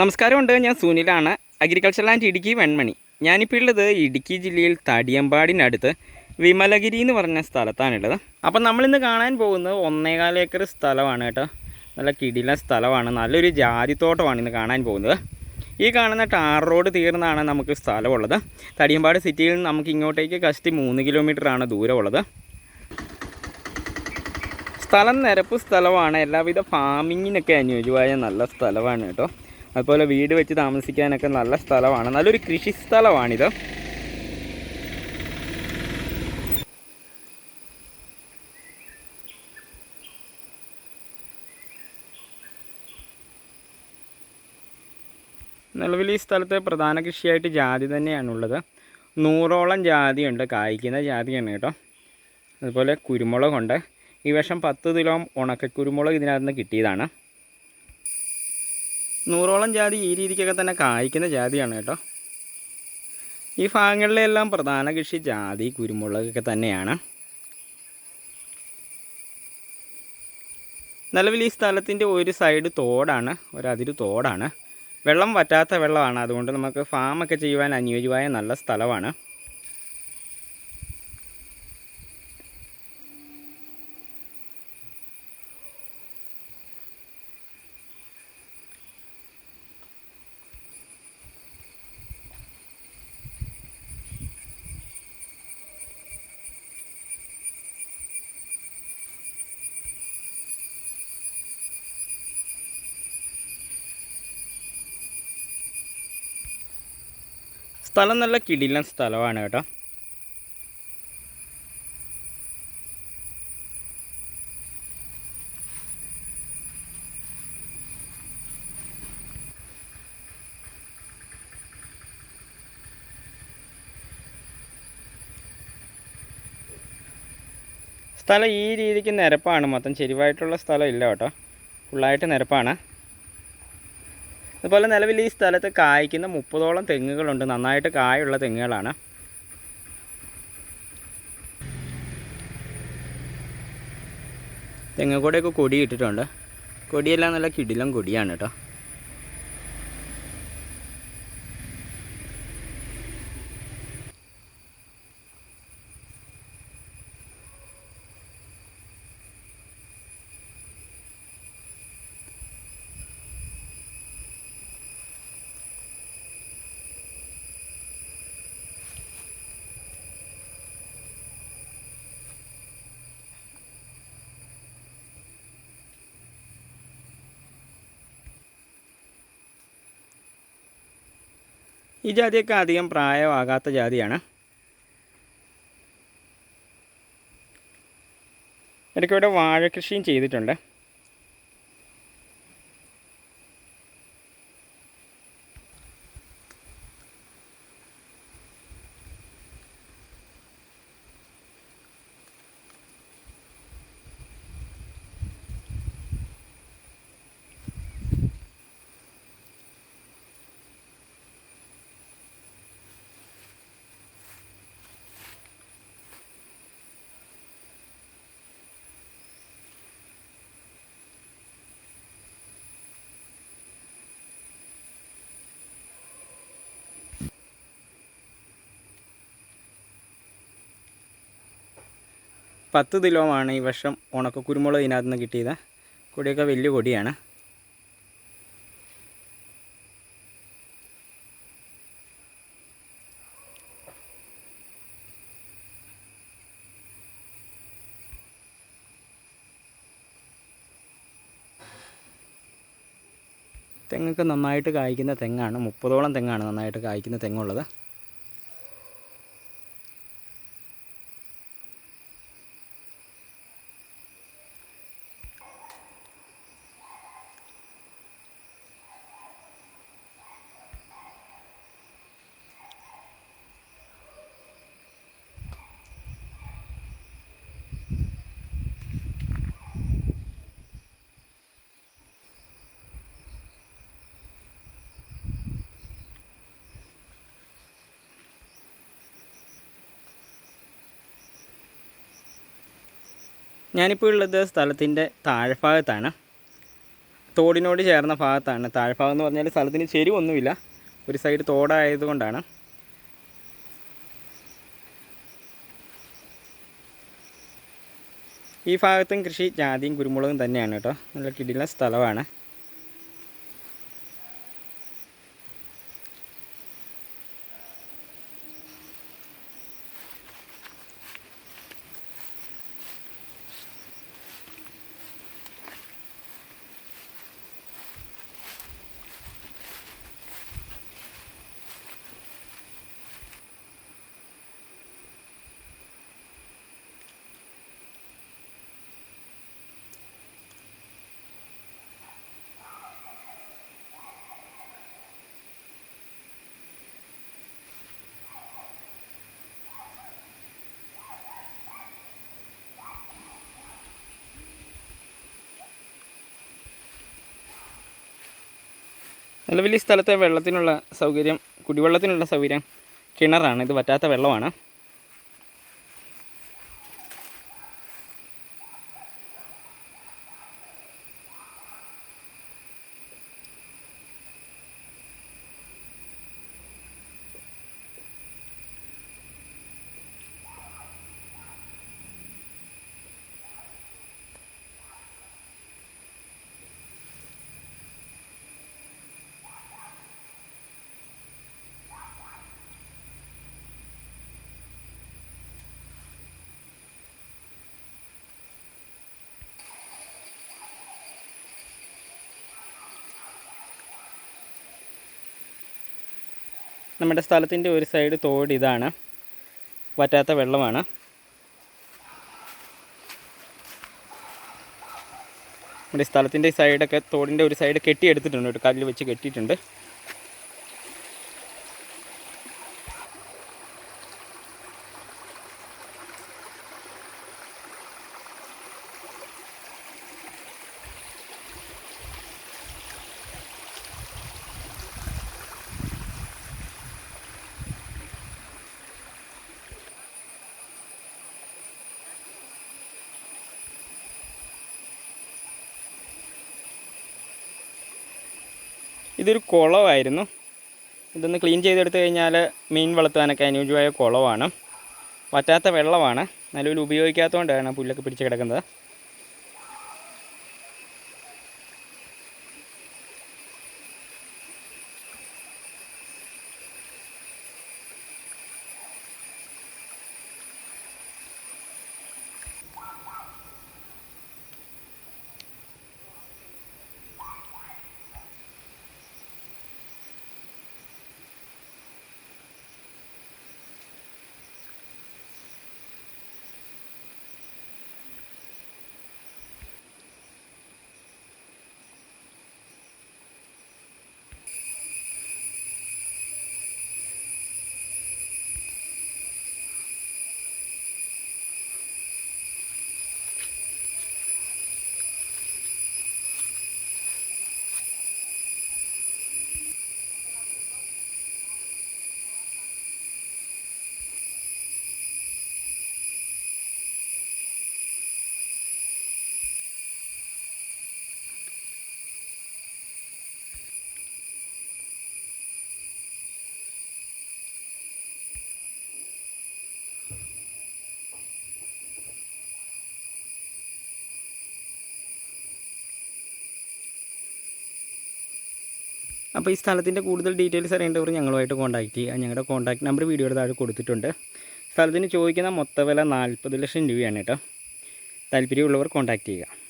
നമസ്കാരമുണ്ട് ഞാൻ സുനിലാണ്. Agriculture land Idukki Venmani. ഞാനിപ്പോൾ ഉള്ളത് ഇടുക്കി ജില്ലയിൽ തടിയമ്പാടിനടുത്ത് വിമലഗിരി എന്ന് പറഞ്ഞ സ്ഥലത്താണുള്ളത്. അപ്പം നമ്മളിന്ന് കാണാൻ പോകുന്നത് ഒന്നേകാൽ ഏക്കർ സ്ഥലമാണ് കേട്ടോ. നല്ല കിടില സ്ഥലമാണ്. നല്ലൊരു ജാതിത്തോട്ടമാണ് ഇന്ന് കാണാൻ പോകുന്നത്. ഈ കാണുന്ന ടാർ റോഡ് തീർന്നാണ് നമുക്ക് സ്ഥലമുള്ളത്. തടിയമ്പാട് സിറ്റിയിൽ നിന്ന് നമുക്ക് ഇങ്ങോട്ടേക്ക് കഷ്ടി മൂന്ന് കിലോമീറ്ററാണ് ദൂരമുള്ളത്. സ്ഥലം നിരപ്പ് സ്ഥലമാണ്. എല്ലാവിധ ഫാമിങ്ങിനൊക്കെ അനുയോജ്യമായ നല്ല സ്ഥലമാണ് കേട്ടോ. അതുപോലെ വീട് വെച്ച് താമസിക്കാനൊക്കെ നല്ല സ്ഥലമാണ്. നല്ലൊരു കൃഷി സ്ഥലമാണിത്. നിലവിൽ ഈ സ്ഥലത്ത് പ്രധാന കൃഷിയായിട്ട് ജാതി തന്നെയാണുള്ളത്. നൂറോളം ജാതിയുണ്ട്. കായ്ക്കുന്ന ജാതിയാണ് കേട്ടോ. അതുപോലെ കുരുമുളകുണ്ട്. ഈ വർഷം പത്ത് കിലോ ഉണക്ക കുരുമുളക് ഇതിനകത്ത് നിന്ന് കിട്ടിയതാണ്. നൂറോളം ജാതി ഈ രീതിക്കൊക്കെ തന്നെ കായ്ക്കുന്ന ജാതിയാണ് കേട്ടോ. ഈ ഭാഗങ്ങളിലെല്ലാം പ്രധാന കൃഷി ജാതി കുരുമുളകൊക്കെ തന്നെയാണ്. നിലവിൽ ഈ സ്ഥലത്തിന്റെ ഒരു സൈഡ് തോടാണ് ഒരതിര് തോടാണ്. വെള്ളം വറ്റാത്ത വെള്ളമാണ് അതുകൊണ്ട് നമുക്ക് ഫാമൊക്കെ ചെയ്യുവാൻ അനുയോജ്യമായ നല്ല സ്ഥലമാണ്. സ്ഥലം നല്ല കിടിലൻ സ്ഥലമാണ് കേട്ടോ. സ്ഥലം ഈ രീതിക്ക് നിരപ്പാണ്. മൊത്തം ചെരിവായിട്ടുള്ള സ്ഥലം ഇല്ല കേട്ടോ. ഫുള്ളായിട്ട് നിരപ്പാണ്. അതുപോലെ നിലവിൽ ഈ സ്ഥലത്ത് കായ്ക്കുന്ന മുപ്പതോളം തെങ്ങുകളുണ്ട്. നന്നായിട്ട് കായുള്ള തെങ്ങുകളാണ്. തെങ്ങ് കൂടെയൊക്കെ കൊടി ഇട്ടിട്ടുണ്ട്. കൊടിയെല്ലാം നല്ല കിടിലം കൊടിയാണ് കേട്ടോ. ഈ ജാതിയൊക്കെ അധികം പ്രായമാകാത്ത ജാതിയാണ്. ഇടയ്ക്ക് വാഴ കൃഷിയും ചെയ്തിട്ടുണ്ട്. പത്ത് ആണ് ഈ വർഷം ഉണക്ക കുരുമുളക് ഇതിനകത്ത് നിന്ന് കിട്ടിയത്. കൊടിയൊക്കെ വലിയ കൊടിയാണ്. തെങ്ങൊക്കെ നന്നായിട്ട് കായ്ക്കുന്ന തെങ്ങാണ്. മുപ്പതോളം തെങ്ങാണ് നന്നായിട്ട് കായ്ക്കുന്ന തെങ്ങുള്ളത്. ഞാനിപ്പോൾ ഉള്ളത് സ്ഥലത്തിന്റെ താഴ്ഭാഗത്താണ്. തോടിനോട് ചേർന്ന ഭാഗത്താണ്. താഴ്ഭാഗം എന്ന് പറഞ്ഞാൽ സ്ഥലത്തിന് ചെരുവൊന്നുമില്ല. ഒരു സൈഡ് തോടായതുകൊണ്ടാണ്. ഈ ഭാഗത്തും കൃഷി ജാതിയും കുരുമുളകും തന്നെയാണ് കേട്ടോ. നല്ല കിടിലൻ സ്ഥലമാണ്. നിലവിൽ ഈ സ്ഥലത്തെ വെള്ളത്തിനുള്ള സൗകര്യം കുടിവെള്ളത്തിനുള്ള സൗകര്യം കിണറാണ്. ഇത് പറ്റാത്ത വെള്ളമാണ്. നമ്മുടെ സ്ഥലത്തിന്റെ ഒരു സൈഡ് തോട് ഇതാണ്. വറ്റാത്ത വെള്ളമാണ്. നമ്മുടെ സ്ഥലത്തിന്റെ സൈഡൊക്കെ തോടിന്റെ ഒരു സൈഡ് കെട്ടിയെടുത്തിട്ടുണ്ട്. ഒരു കല്ല് വെച്ച് കെട്ടിയിട്ടുണ്ട്. ഇതൊരു കുളമായിരുന്നു ഇതൊന്ന് ക്ലീൻ ചെയ്തെടുത്തു കഴിഞ്ഞാൽ മീൻ വളർത്താനൊക്കെ അനുയോജ്യമായ കുളമാണ് വറ്റാത്ത വെള്ളമാണ്. നിലവിൽ ഉപയോഗിക്കാത്തതുകൊണ്ടാണ് പുല്ലൊക്കെ പിടിച്ച് കിടക്കുന്നത്. അപ്പോൾ ഈ സ്ഥലത്തിന്റെ കൂടുതൽ ഡീറ്റെയിൽസ് അറിയേണ്ടവർ ഞങ്ങളുമായിട്ട് കോൺടാക്ട് ചെയ്യുക. ഞങ്ങളുടെ കോൺടാക്ട് നമ്പർ വീഡിയോയുടെ താഴെ കൊടുത്തിട്ടുണ്ട്. സ്ഥലത്തിന് ചോദിക്കുന്ന മൊത്തവില നാൽപ്പത് ലക്ഷം രൂപയാണ് കേട്ടോ. താല്പര്യമുള്ളവർ കോൺടാക്ട് ചെയ്യുക.